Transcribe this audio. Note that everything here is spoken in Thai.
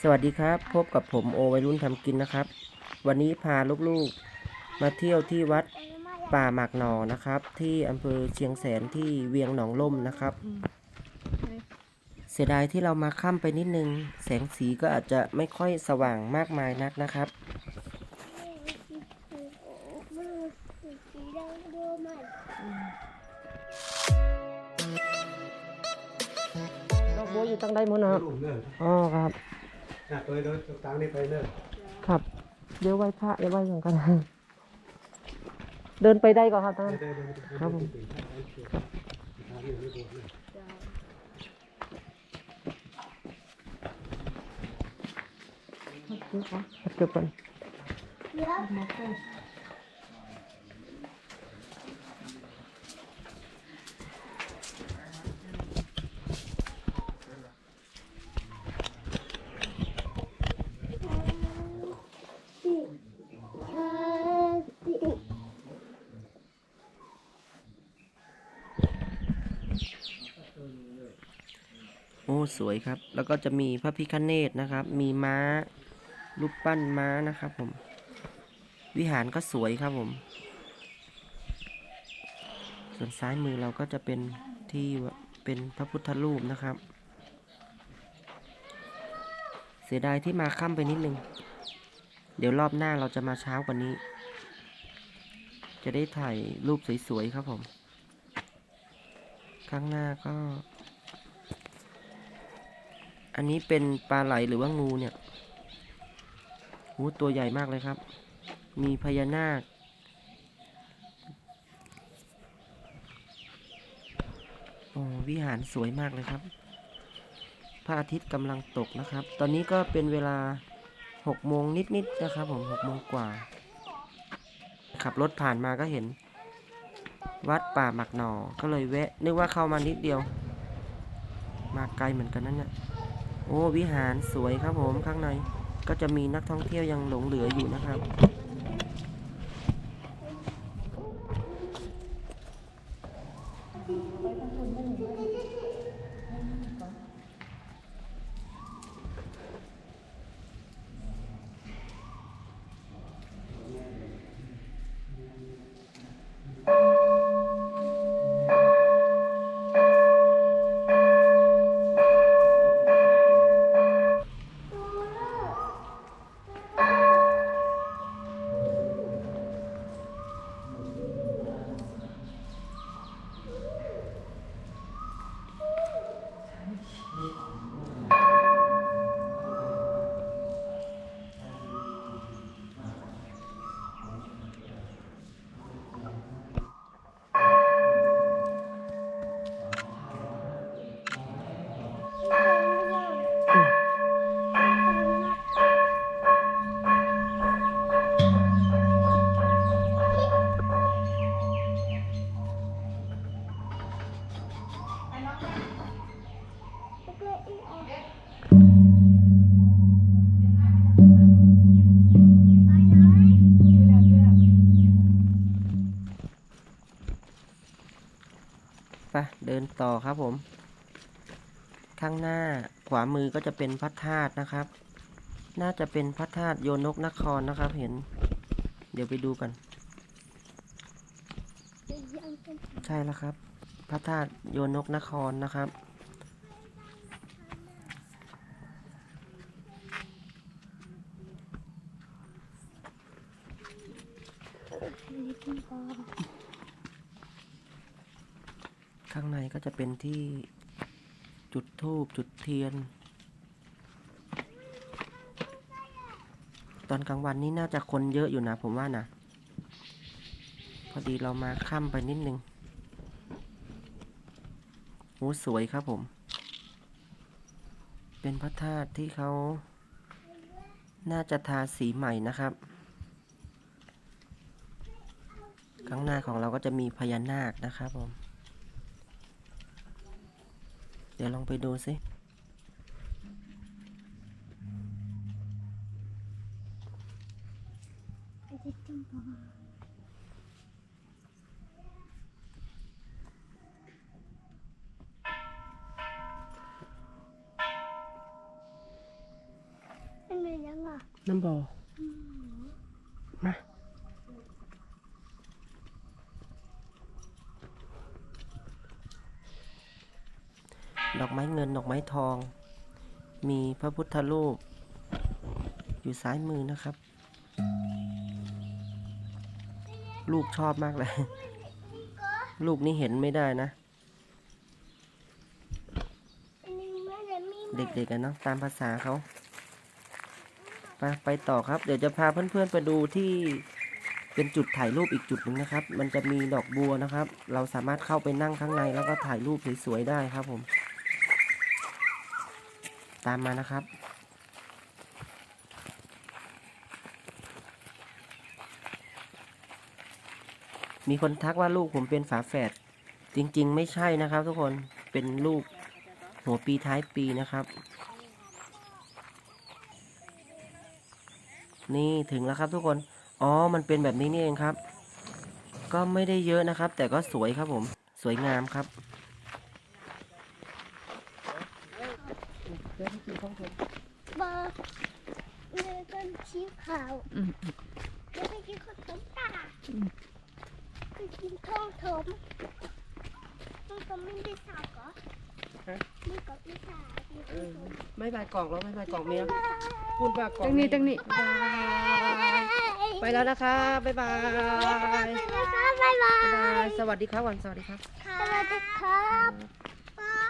สวัสดีครับ พบกับผมโอวัยรุ่นทำกินนะครับ วันนี้พาลูกๆมาเที่ยวที่วัดป่าหมากหนอนะครับ ที่อำเภอเชียงแสนที่เวียงหนองล่มนะครับ เสียดายที่เรามาค่ำไปนิดนึง แสงสีก็อาจจะไม่ค่อยสว่างมากมายนักนะครับ ดอกบัวอยู่ตั้งได้มั้งนะครับลูกเนอะอ๋อครับ อะไปเลยตังนี่ไปเนอะครับ เดี๋ยวไหว้พระเดี๋ยวไหว้อย่างกันเดินไปได้ก่อนครับท่านได้ได้ได้ครับผมทางนี้ไม่บวชเนอะเก็บก่อน สวยครับ แล้วก็จะมีพระพิคเนตนะครับ มีม้ารูปปั้นม้านะครับผม วิหารก็สวยครับผม ส่วนซ้ายมือเราก็จะเป็นที่เป็นพระพุทธรูปนะครับ เสียดายที่มาค่ำไปนิดนึง เดี๋ยวรอบหน้าเราจะมาเช้ากว่านี้ จะได้ถ่ายรูปสวยๆครับผม ข้างหน้าก็ อันนี้เป็นปลาไหลหรือว่างูเนี่ยโอ้ตัวใหญ่มากเลยครับ มีพญานาค โอ้วิหารสวยมากเลยครับ พระอาทิตย์กำลังตกนะครับ ตอนนี้ก็เป็นเวลาหกโมงนิดๆนะครับผมหกโมงกว่า ขับรถผ่านมาก็เห็น วัดป่าหมักหนอ ก็เลยแวะ นึกว่าเข้ามานิดเดียว มาไกลเหมือนกันนั่นเนี่ย โอ้วิหารสวยครับผมข้างในก็จะมีนักท่องเที่ยวยังหลงเหลืออยู่นะครับ ดินต่อครับผม ข้างหน้าขวามือก็จะเป็นพระธาตุนะครับ น่าจะเป็นพระธาตุโยนกนครนะครับ เห็น เดี๋ยวไปดูกัน ใช่แล้วครับ พระธาตุโยนกนครนะครับ ข้างในก็จะเป็นที่จุดธูปจุดเทียน ตอนกลางวันนี้น่าจะคนเยอะอยู่นะผมว่านะพอดีเรามาค่ำไปนิดนึงโอ้สวยครับผม เป็นพระธาตุที่เขาน่าจะทาสีใหม่นะครับ ข้างหน้าของเราก็จะมีพญานาคนะครับผม เดี๋ยวลองไปดูสิน้ำบ่อมา ดอกไม้เงินดอกไม้ทอง มีพระพุทธรูป อยู่ซ้ายมือนะครับ ลูกชอบมากเลย ลูกนี่เห็นไม่ได้นะอันนี้ไม่ได้มีเด็กๆกันเนาะตามภาษาเขาไปไปต่อครับ เดี๋ยวจะพาเพื่อนๆไปดูที่เป็นจุดถ่ายรูปอีกจุดหนึ่งนะครับ มันจะมีดอกบัวนะครับ เราสามารถเข้าไปนั่งข้างในแล้วก็ถ่ายรูปสวยๆได้ครับผม ตามมานะครับ มีคนทักว่าลูกผมเป็นฝาแฝด จริง ๆ ไม่ใช่นะครับ ทุกคน เป็นลูกหัวปีท้ายปีนะครับ นี่ถึงแล้วครับทุกคน อ๋อ มันเป็นแบบนี้นี่เองครับ ก็ไม่ได้เยอะนะครับ แต่ก็สวยครับผม สวยงามครับ เบอร์เนื้อต้นชี้ขาวอืมแล้วไปกินข้าวต้มตาไปกินทองถมทองถมไม่ได้สาวเหรอฮะไม่กับไม่สาวกินทองถมไม่บายกล่องแล้วไม่บายกล่องเมียพูดบายกล่องตั้งนี้ตั้งนี้บายไปแล้วนะคะบ๊ายบายบ๊ายบายบ๊ายบาบ๊ายบายยสวัสดีครับวันสวัสดีครับ สวัสดีครับ